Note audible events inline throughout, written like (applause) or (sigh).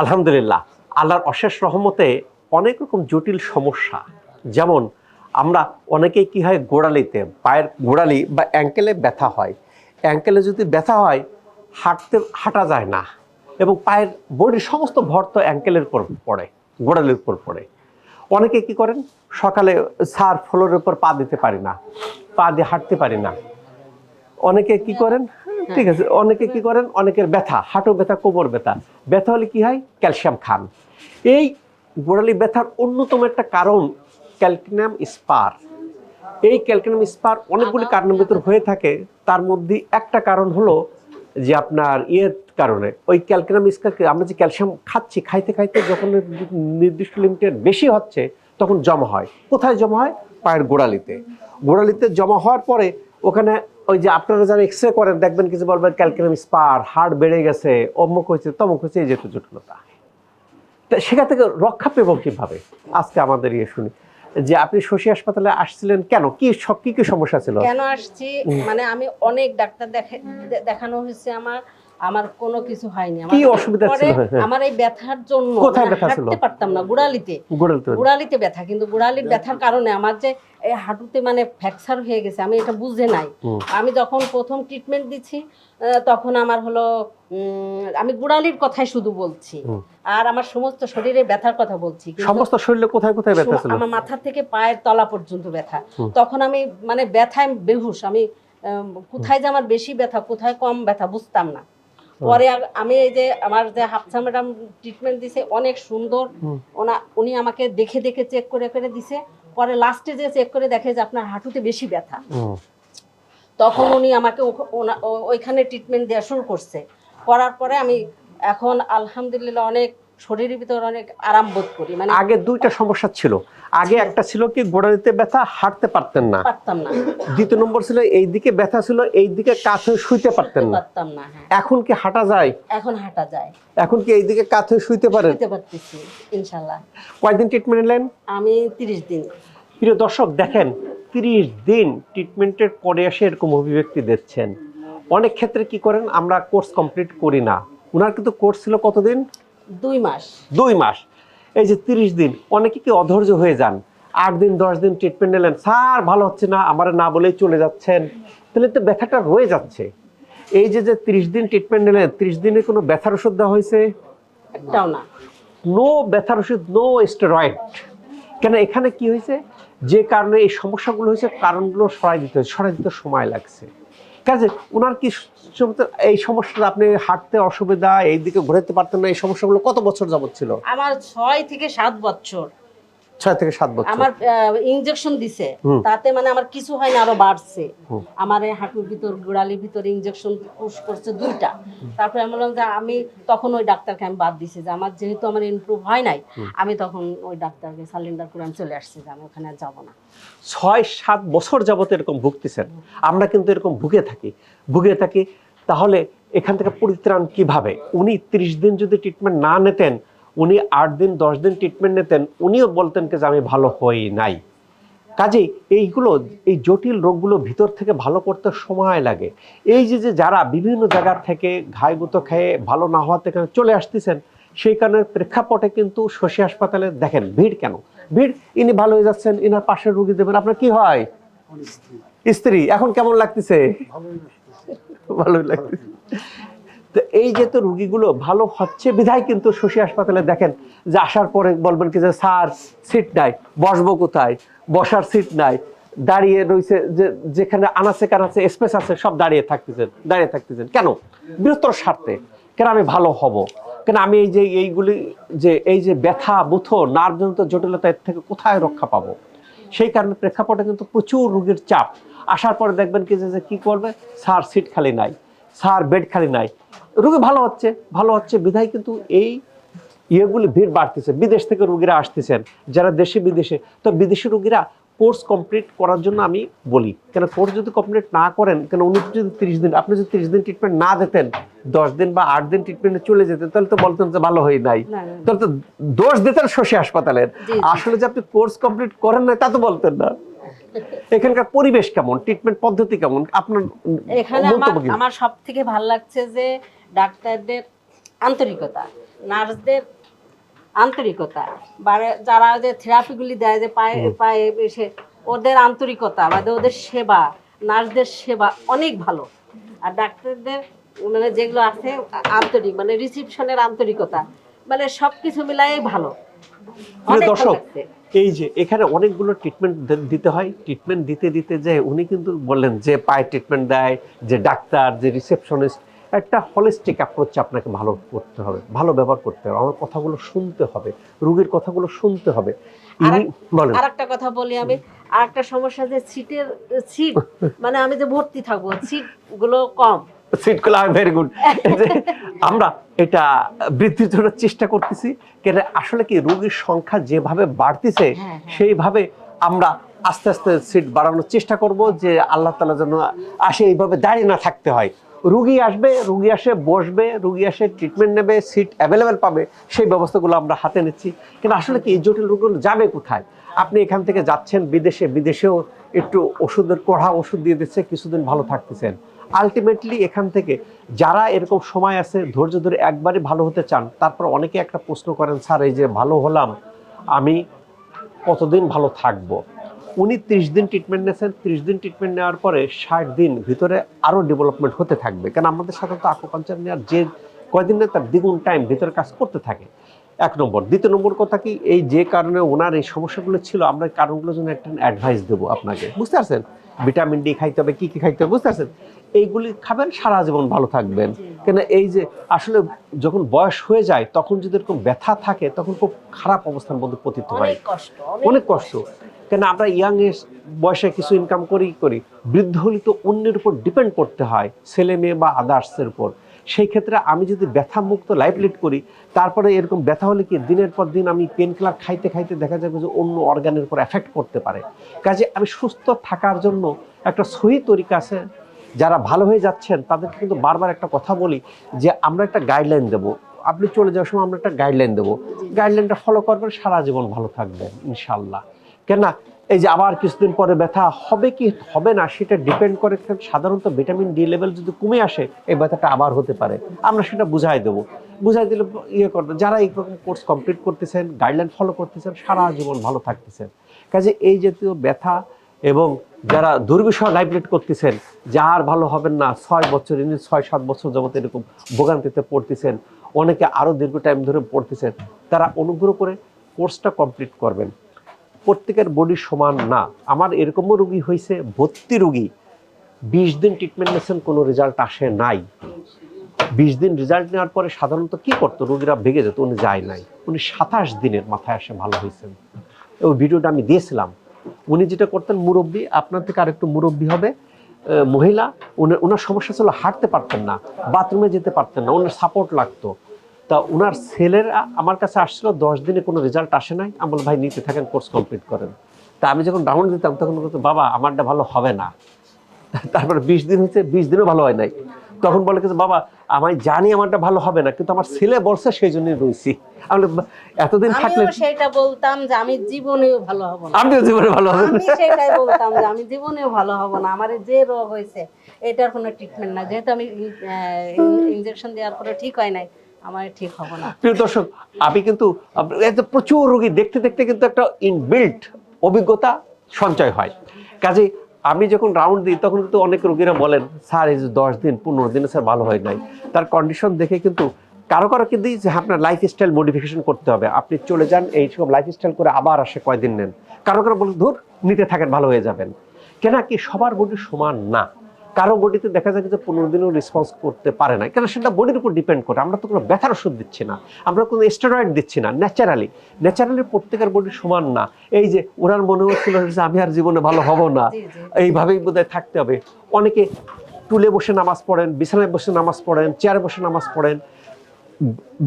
আলহামদুলিল্লাহ, আল্লাহর অশেষ রহমতে অনেক রকম জটিল সমস্যা। যেমন আমরা অনেকেই কি হয় গোড়ালিতে, পায়ের গোড়ালি বা অ্যাঙ্কেলে ব্যথা হয়। অ্যাঙ্কেলে যদি ব্যথা হয়, হাঁটতে, হাঁটা যায় না এবং পায়ের বডির সমস্ত ভর তো অ্যাঙ্কেলের উপর পড়ে, গোড়ালির উপর পড়ে। অনেকে কি করেন? সকালে সার ফ্লোরের উপর পা দিতে পারি না, পা দিয়ে হাঁটতে পারি না। অনেকে কি করেন? ঠিক আছে অনেকে কি করেন? অনেকের ব্যথা হাঁটু ব্যথা কোমর ব্যথা। ব্যথা হলে কি হয়? ক্যালসিয়াম খান। এই গোড়ালি ব্যথার অন্যতম একটা কারণ ক্যালকিনাম স্পার। এই ক্যালকিনাম স্পার অনেকগুলি কারণের ভিতর হয়ে থাকে। তার মধ্যে একটা কারণ হলো যে আপনার ইয়ের কারণে। ওই ক্যালকিনাম স্পারকে আমরা যে ক্যালসিয়াম খাচ্ছি খাইতে খাইতে যখন নির্দিষ্ট লিমিটের বেশি হচ্ছে তখন জমা হয়। কোথায় জমা হয়? পায়ের গোড়ালিতে। গোড়ালিতে জমা হওয়ার পরে ওখানে ওই যে আপনারা যারা এক্স রে করেন দেখবেন কিছু বলবেন ক্যালকুলাম স্পার হার্ট বেড়ে গেছে অমুক হয়েছে তমুক হয়েছে এই যেহেতু জটিলতা। সেখান থেকে রক্ষা পেব কীভাবে? আজকে আমাদের ইয়ে শুনি। যে আপনি শশী হাসপাতালে আসছিলেন কেন? কি সব কি কি সমস্যা ছিল? কেন আসছি? মানে আমি অনেক ডাক্তার দেখে দেখানো হয়েছে আমার। আমার কোনো কিছু হয়নি। আমার কি অসুবিধা ছিল? হ্যাঁ। আমার এই ব্যথার জন্য কোথায় মানে ব্যথা ছিল? হাঁটতে পারতাম না গোড়ালিতে। গোড়ালিতে ব্যথা। কিন্তু গোড়ালির ব্যথার কারণে আমার যে এই হাঁটুতে মানে ফ্র্যাকচার হয়ে গেছে আমি এটা বুঝে নাই। আমি যখন প্রথম ট্রিটমেন্ট দিচ্ছি তখন আমার হলো আমি গোড়ালির কথাই শুধু বলছি। আর আমার সমস্ত শরীরে ব্যথার কথা বলছি সমস্ত শরীরে কোথায় কোথায় ব্যথা ছিল? আমার মাথা থেকে পায়ের তলা পর্যন্ত ব্যথা। তখন আমি মানে ব্যথায় বেহুশ। আম, কোথায় যে আমার বেশি ব্যথা কোথায় কম ব্যথা বুঝতাম না। পরে আমি এই যে আমার যে হাফসা ম্যাডাম ট্রিটমেন্ট দিছে অনেক সুন্দর। ওনা উনি আমাকে দেখে দেখে চেক করে করে দিছে। পরে লাস্টে যে চেক করে দেখে যে আপনার হাঁটুতে বেশি ব্যথা। তখন উনি আমাকে ওইখানে ট্রিটমেন্ট দেওয়া শুরু করছে। করার পরে আমি এখন আলহামদুলিল্লাহ অনেক শরীরের ভিতর অনেক আরাম বোধ করি মানে আগে দুইটা সমস্যা ছিল। আগে একটা ছিল কি গোড়ালিতে ব্যথা হাঁটতে পারতেন না। পারতাম না। দ্বিতীয় নম্বর ছিল এই দিকে ব্যথা ছিল এই দিকে কাত হয়ে শুইতে পারতেন না। পারতাম না হ্যাঁ। এখন কি হাঁটা যায়? এখন হাঁটা যায়। এখন কি এই দিকে কাত হয়ে শুইতে পারেন? খেতে পারতেছি ইনশাল্লাহ। কয়দিন ট্রিটমেন্ট নিলেন? আমি তিরিশ দিন। প্রিয় দর্শক দেখেন তিরিশ দিন ট্রিটমেন্টের পরে এসে এরকম অভিব্যক্তি দিচ্ছেন। অনেক ক্ষেত্রে কি করেন আমরা কোর্স কমপ্লিট করি না। ওনার কিন্তু কোর্স ছিল কতদিন? দুই মাস। দুই মাস। এই যে তিরিশ দিন অনেকে কি অধৈর্য হয়ে যান? আট দিন দশ দিন ট্রিটমেন্ট নিলেন স্যার ভালো হচ্ছে না আমার না বলেই চলে যাচ্ছেন। তাহলে তো ব্যথাটা রয়ে যাচ্ছে। এই যে যে তিরিশ দিন ট্রিটমেন্ট নিলেন তিরিশ দিনে কোনো ব্যথার ওষুধ দেওয়া হয়েছে? একটাও না। নো ব্যথার ওষুধ নো স্টেরয়েড কেন এখানে কি হয়েছে? যে কারণে এই সমস্যাগুলো হয়েছে কারণগুলো সরাই দিতে হয়েছে সরাই দিতে সময় লাগছে। কাজে ওনার কি এই সমস্যাটা, আপনি হাঁটতে অসুবিধা, এইদিকে ঘুরাতে পারতেন না, এই সমস্যাগুলো কত বছর যাবত ছিল? আমার ছয় থেকে সাত বছর। ছয় থেকে সাত বছর। আমার ইনজেকশন দিছে। তাতে মানে আমার কিছু হয় না আরও বাড়ছে। আমার হাঁটুর ভিতর গোড়ালির ভিতর ইনজেকশন পুশ করছে দুইটা। তারপরে আমি বললাম যে আমি তখন ওই ডাক্তারকে আমি বাদ দিছি যে আমার যেহেতু আমার ইমপ্রুভ হয় নাই আমি তখন ওই ডাক্তারকে সালিন্ডার করে আমি চলে আসছি যে আমি ওখানে যাব না। ছয় সাত বছর যাবত এরকম ভুগতেছেন। আমরা কিন্তু এরকম ভুগে থাকি। ভুগে থাকি তাহলে এখান থেকে পরিত্রাণ কীভাবে? উনি তিরিশ দিন যদি ট্রিটমেন্ট না নিতেন উনি আট দিন দশ দিন ট্রিটমেন্ট নিতেন উনিও বলতেন যে আমি ভালো হই নাই। কাজেই এইগুলো এই জটিল রোগগুলো ভিতর থেকে ভালো করতে সময় লাগে। এই যে যে যারা বিভিন্ন জায়গা থেকে ঘাইগুতো খেয়ে ভালো না হওয়াতে এখানে চলে আসতেছেন সেই কারণে প্রেক্ষাপটে কিন্তু শশী হাসপাতালে দেখেন ভিড় কেন? ভিড় ইনি ভালো হয়ে যাচ্ছেন ইনার পাশের রুগী দেবেন আপনার কি হয়? স্ত্রী এখন কেমন লাগতেছে। ভালোই লাগতেছে। তো এই যে তো রুগীগুলো ভালো হচ্ছে, বিধায় কিন্তু শশী হাসপাতালে দেখেন যে আসার পরে বলবেন কি যে, স্যার, সিট নাই, বসবো কোথায়? বসার সিট নাই। দাঁড়িয়ে রয়েছে যে, যেখানে আনাচে কানাচে স্পেস আছে, সব দাঁড়িয়ে থাকতেছেন দাঁড়িয়ে থাকতেছেন। কেন? বৃহত্তর স্বার্থে। কেন আমি ভালো হব? কেন আমি এই যে, এইগুলি যে, এই যে ব্যথা, বুথ নার্ভজনিত জটিলতা এর থেকে কোথায় রক্ষা পাবো? সেই কারণে প্রেক্ষাপটে কিন্তু প্রচুর রোগীর চাপ। আসার পরে দেখবেন কি যে যে কি করবে? স্যার, সিট খালি নাই। স্যার বেড খালি নাই। রোগী ভালো হচ্ছে ভালো হচ্ছে বিধায় কিন্তু এই ইয়েগুলি ভিড় বাড়তেছে। বিদেশ থেকে রোগীরা আসতেছেন যারা দেশে বিদেশে। তো বিদেশি রোগীরা কোর্স কমপ্লিট করার জন্য আমি বলি কেন কোর্স যদি কমপ্লিট না করেন কেন উনি যদি তিরিশ দিন আপনি যদি তিরিশ দিন ট্রিটমেন্ট না দিতেন দশ দিন বা আট দিন ট্রিটমেন্টে চলে যেতেন তাহলে তো বলতেন যে ভালো হয়ে নাই। তাহলে তো দোষ দিতেন শশী হাসপাতালের। আসলে যে আপনি কোর্স কমপ্লিট করেন না তা তো বলতেন না। এখানকার পরিবেশ কেমন? ট্রিটমেন্ট পদ্ধতি কেমন? আপনার এখানে আমার আমার সব থেকে ভালো লাগছে যে ডাক্তারদের আন্তরিকতা নার্সদের আন্তরিকতা বারে যারা ওদের থেরাপিগুলি দেয় যে পায়ে পায়ে এসে ওদের আন্তরিকতা বা ওদের সেবা নার্সদের সেবা অনেক ভালো। আর ডাক্তারদের মানে যেগুলো আছে আন্তরিক মানে রিসিপশনের আন্তরিকতা মানে সব কিছু মিলাই ভালো। দর্শক এই যে এখানে অনেকগুলো ট্রিটমেন্ট দিতে হয়। ট্রিটমেন্ট দিতে দিতে যে উনি কিন্তু বললেন যে পায়ে ট্রিটমেন্ট দেয় যে ডাক্তার যে রিসেপশনিস্ট একটা হলিস্টিক অ্যাপ্রোচ আপনাকে ভালো করতে হবে ভালো ব্যবহার করতে হবে। আমার কথাগুলো শুনতে হবে রোগীর কথাগুলো শুনতে হবে। আর একটা কথা বলি আমি। আর একটা সমস্যা যে সিটের সিট মানে আমি যে ভর্তি থাকব সিটগুলো কম। সিটগুলো ভেরি গুড আমরা এটা বৃদ্ধির জন্য চেষ্টা করতেছি কেন আসলে কি রোগীর সংখ্যা যেভাবে বাড়তেছে হ্যাঁ, হ্যাঁ। সেইভাবে আমরা আস্তে আস্তে সিট বাড়ানোর চেষ্টা করব যে আল্লাহ তালা যেন আসে এইভাবে দাঁড়িয়ে না থাকতে হয়। রুগী আসবে রুগী আসে বসবে রুগী আসে ট্রিটমেন্ট নেবে সিট অ্যাভেলেবেল পাবে সেই ব্যবস্থাগুলো আমরা হাতে নিচ্ছি। কিন্তু আসলে কি এই জটিল রোগগুলো যাবে কোথায়? আপনি এখান থেকে যাচ্ছেন বিদেশে বিদেশেও একটু ওষুধের কড়া ওষুধ দিয়ে দিচ্ছে কিছুদিন ভালো থাকতেছেন। আলটিমেটলি এখান থেকে যারা এরকম সময় আছে, ধৈর্য ধরে একবারে ভালো হতে চান, তারপর অনেকে একটা প্রশ্ন করেন, স্যার, এই যে ভালো হলাম, আমি কতদিন ভালো থাকব? উনি ত্রিশ দিন ট্রিটমেন্ট নিয়েছেন, ত্রিশ দিন ট্রিটমেন্ট নেওয়ার পরে ষাট দিন ভিতরে আরও ডেভেলপমেন্ট হতে থাকবে। কারণ আমাদের সাধারণত আকুপাঞ্চার নেওয়ার যে কয়দিন তার দ্বিগুণ টাইম ভিতরে কাজ করতে থাকে। এক নম্বর। দ্বিতীয় নম্বর কথা কি? এই যে কারণে ওনার এই সমস্যাগুলো ছিল, আমরা কারণগুলোর জন্য একটা অ্যাডভাইস দেবো আপনাকে। বুঝতে পারছেন? ভিটামিন ডি খাইতে হবে কি কি খাইতে হবে বুঝতে পারছেন? এইগুলি খাবেন সারা জীবন ভালো থাকবেন। কেন এই যে আসলে যখন বয়স হয়ে যায় তখন যদি এরকম ব্যথা থাকে তখন খুব খারাপ অবস্থার মধ্যে পতিত হয়। অনেক কষ্ট কেন আমরা ইয়াং এর বয়সে কিছু ইনকাম করি করি। বৃদ্ধ হলে তো অন্যের উপর ডিপেন্ড করতে হয় ছেলে মেয়ে বা আদার্সের উপর। সেই ক্ষেত্রে আমি যদি ব্যথা মুক্ত লাইফ লিড করি তারপরে এরকম ব্যথা হলে কি দিনের পর দিন আমি পেন কিলার খাইতে খাইতে দেখা যাবে যে অন্য অর্গানের উপর এফেক্ট করতে পারে। কাজে আমি সুস্থ থাকার জন্য একটা সহি তরিকা আছে। যারা ভালো হয়ে যাচ্ছেন তাদেরকে কিন্তু বারবার একটা কথা বলি যে আমরা একটা গাইডলাইন দেবো। আপনি চলে যাওয়ার সময় আমরা একটা গাইডলাইন দেবো। গাইডলাইনটা ফলো করবেন সারা জীবন ভালো থাকবেন ইনশাল্লাহ কেন এই যে আবার কিছুদিন পরে ব্যথা হবে কি হবে না সেটা ডিপেন্ড করে সাধারণত ভিটামিন ডি লেভেল যদি কমে আসে, এই ব্যথাটা আবার হতে পারে। আমরা সেটা বুঝাই দেবো। বুঝাই দিলে ইয়ে করবে। যারা এইরকম কোর্স কমপ্লিট করতেছেন গাইডলাইন ফলো করতেছেন, সারা জীবন ভালো থাকতেছেন। কাজে এই জাতীয় ব্যথা এবং যারা দুর্বিষহ লাইফ লিড করতেছেন, যে আর ভালো হবেন না, ছয় বছর, ইনি ছয় সাত বছর যাবত এরকম ভোগান্তিতে পড়তেছেন, অনেকে আরও দীর্ঘ টাইম ধরে পড়তেছেন, তারা অনুগ্রহ করে কোর্সটা কমপ্লিট করবেন। প্রত্যেকের বডি সমান না। আমার এরকমও রুগী হয়েছে, ভর্তি রুগী। বিশ দিন ট্রিটমেন্ট নিয়েছেন, কোনো রেজাল্ট আসে নাই। বিশ দিন রেজাল্ট নেওয়ার পরে সাধারণত কি করতো? রুগীরা ভেঙে যেত, উনি যায় নাই। উনি সাতাশ দিনের মাথায় আসে ভালো হয়েছেন। ওই ভিডিওটা আমি দিয়েছিলাম। উনি যেটা করতেন, মুরব্বী, আপনার থেকে আরেকটু মুরব্বী হবে মহিলা ওনার সমস্যা ছিল হাঁটতে পারতেন না, বাথরুমে যেতে পারতেন না ওনার সাপোর্ট লাগতো। তা ওনার ছেলেরা আমার কাছে আসছিল দশ দিনে কোনো রেজাল্ট আসে নাই। আমি বললাম, ভাই নিতে থাকেন কোর্স কমপ্লিট করেন। তা আমি যখন ডাউন দিতাম তখন বলতো বাবা আমারটা ভালো হবে না। (laughs) তারপরে বিশ দিন হচ্ছে বিশ দিনও ভালো হয় নাই। তখন বলে কিছু বাবা আমি জানি আমারটা ভালো হবে না কিন্তু আমার ছেলে বলছে সেই জন্যই রয়েছি। আমি এতদিন থাকলে সেটা বলতাম যে আমি জীবনেও ভালো হব না। আমিও জীবনে ভালো হবে না। আমি সেটাই বলতাম যে আমি জীবনেও ভালো হব না। আমার যে রোগ হয়েছে এটার কোনো ট্রিটমেন্ট না যেহেতু আমি ইনজেকশন দেওয়ার পরে ঠিক হয় নাই আমার ঠিক হব না। প্রিয় দর্শক, আমি কিন্তু প্রচুর রোগী দেখতে দেখতে কিন্তু একটা ইনবিল্ট অভিজ্ঞতা সঞ্চয় হয়। কাজে আমি যখন রাউন্ড দিই, তখন কিন্তু অনেক রোগীরা বলেন, স্যার, এই যে দশ দিন, পনেরো দিনে স্যার ভালো হয় নাই। তার কন্ডিশন দেখে কিন্তু কারও কারও কিন্তু যে আপনার লাইফ স্টাইল মডিফিকেশন করতে হবে। আপনি চলে যান, এই সব লাইফ স্টাইল করে আবার আসে কয়দিন নেন। কারও কারও বলে, ধর, নিতে থাকেন, ভালো হয়ে যাবেন। কেন কি সবার বডি সমান না। কারও বডিতে দেখা যায় যে পনেরো দিনও রেসপন্স করতে পারে না কেন সেটা বডির উপর ডিপেন্ড করে। আমরা তো কোনো ব্যথার ওষুধ দিচ্ছি না আমরা কোনো স্টেরয়েড দিচ্ছি না ন্যাচারালি ন্যাচারালি প্রত্যেকের বডি সমান না। এই যে ওনার মনে হচ্ছিল যে আমি আর জীবনে ভালো হব না। এইভাবেই বোধহয় থাকতে হবে। অনেকে টুলে বসে নামাজ পড়েন বিছানায় বসে নামাজ পড়েন চেয়ারে বসে নামাজ পড়েন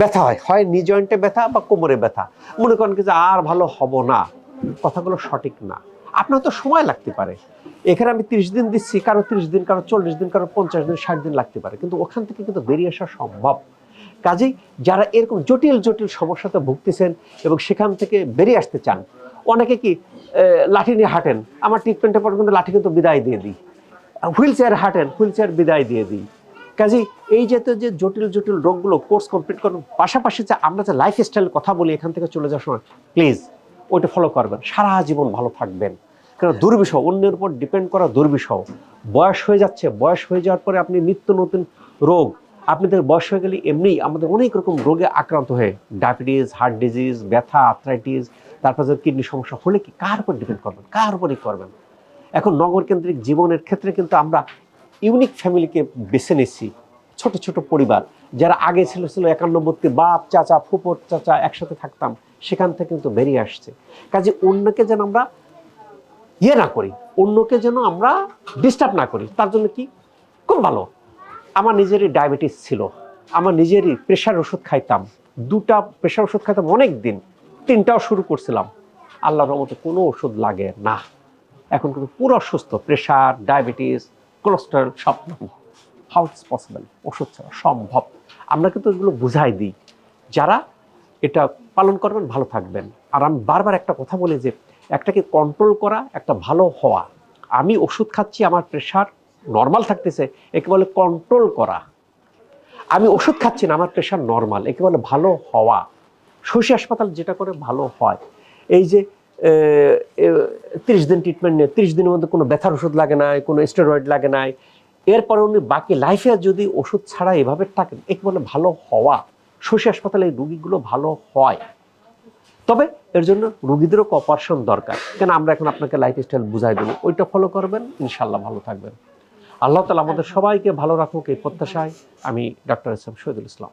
ব্যথা হয় হয় নি জয়েন্টে ব্যথা বা কোমরে ব্যথা। মনে করেন কি যে আর ভালো হব না। কথাগুলো সঠিক না। আপনার তো সময় লাগতে পারে। এখানে আমি তিরিশ দিন দিচ্ছি, কারও তিরিশ দিন, কারও চল্লিশ দিন, কারও পঞ্চাশ দিন, ষাট দিন লাগতে পারে। কিন্তু ওখান থেকে কিন্তু বেরিয়ে আসা সম্ভব। কাজেই যারা এরকম জটিল জটিল সমস্যাতে ভুগতেছেন এবং সেখান থেকে বেরিয়ে আসতে চান, অনেকে কি লাঠি নিয়ে হাঁটেন। আমার ট্রিটমেন্টের পর কিন্তু লাঠি কিন্তু বিদায় দিয়ে দিই। হুইল চেয়ার হাঁটেন, হুইল চেয়ার বিদায় দিয়ে দিই। কাজেই এই জাতীয় যে জটিল জটিল রোগগুলো কোর্স কমপ্লিট করবেন পাশাপাশি যে আমরা যে লাইফস্টাইল কথা বলি এখান থেকে চলে যাওয়ার সময়, প্লিজ ওইটা ফলো করবেন। সারা জীবন ভালো থাকবেন। কারণ দুর্বিষহ। অন্যের উপর ডিপেন্ড করা দুর্বিষহ। বয়স হয়ে যাচ্ছে। বয়স হয়ে যাওয়ার পরে আপনি নিত্য নতুন রোগ আপনাদের বয়স হয়ে গেলে এমনিই আমাদের অনেক রকম রোগে আক্রান্ত হয়ে ডায়াবেটিস হার্ট ডিজিজ ব্যথা আর্থ্রাইটিস তারপর কিডনি সমস্যা হলে কি কার উপর ডিপেন্ড করবেন? কার উপরই করবেন? এখন নগর কেন্দ্রিক জীবনের ক্ষেত্রে কিন্তু আমরা ইউনিক ফ্যামিলিকে বেছে নিচ্ছি। ছোট ছোট পরিবার। যারা আগে ছিল ছিল একান্নবর্তী বাপ, চাচা, ফুপর, চাচা একসাথে থাকতাম, সেখান থেকে কিন্তু বেরিয়ে আসছে। কাজে অন্যকে যেন আমরা ইয়ে না করি, অন্যকে যেন আমরা ডিস্টার্ব না করি, তার জন্য কি? খুব ভালো। আমার নিজেরই ডায়াবেটিস ছিল, আমার নিজেরই প্রেশার ওষুধ খাইতাম, দুটা প্রেশার ওষুধ খাইতাম অনেক দিন তিনটাও শুরু করছিলাম। আল্লাহর রহমতে কোনো ওষুধ লাগে না। এখন কিন্তু পুরো সুস্থ প্রেশার ডায়াবেটিস কোলেস্টেরল সব হাউ ইটস পসিবল ওষুধ ছাড়া সম্ভব। আমরা কিন্তু এগুলো বুঝাই দিই। যারা এটা পালন করবেন, ভালো থাকবেন। আর আমি বারবার একটা কথা বলি যে একটাকে কন্ট্রোল করা, একটা ভালো হওয়া। আমি ওষুধ খাচ্ছি, আমার প্রেশার নর্মাল থাকতেছে, একে বলে কন্ট্রোল করা। আমি ওষুধ খাচ্ছি না, আমার প্রেশার নর্মাল একে বলে ভালো হওয়া। শশী হাসপাতাল যেটা করে, ভালো হয়। এই যে তিরিশ দিন ট্রিটমেন্ট নিয়ে, তিরিশ দিনের মধ্যে কোনো ব্যথার ওষুধ লাগে নাই, কোনো স্টেরয়েড লাগে নাই। এরপরে উনি বাকি লাইফে যদি ওষুধ ছাড়া এভাবে থাকেন, একে বলে ভালো হওয়া। শশী হাসপাতালে এই রুগীগুলো ভালো হয়। তবে এর জন্য রুগীদেরও কপারেশন দরকার। কেন আমরা এখন আপনাকে লাইফ স্টাইল বুঝাই দেবো ওইটা ফলো করবেন ইনশাল্লাহ ভালো থাকবেন। আল্লাহ তালা আমাদের সবাইকে ভালো রাখুক এই প্রত্যাশায় আমি doctor S M Shahidul Islam.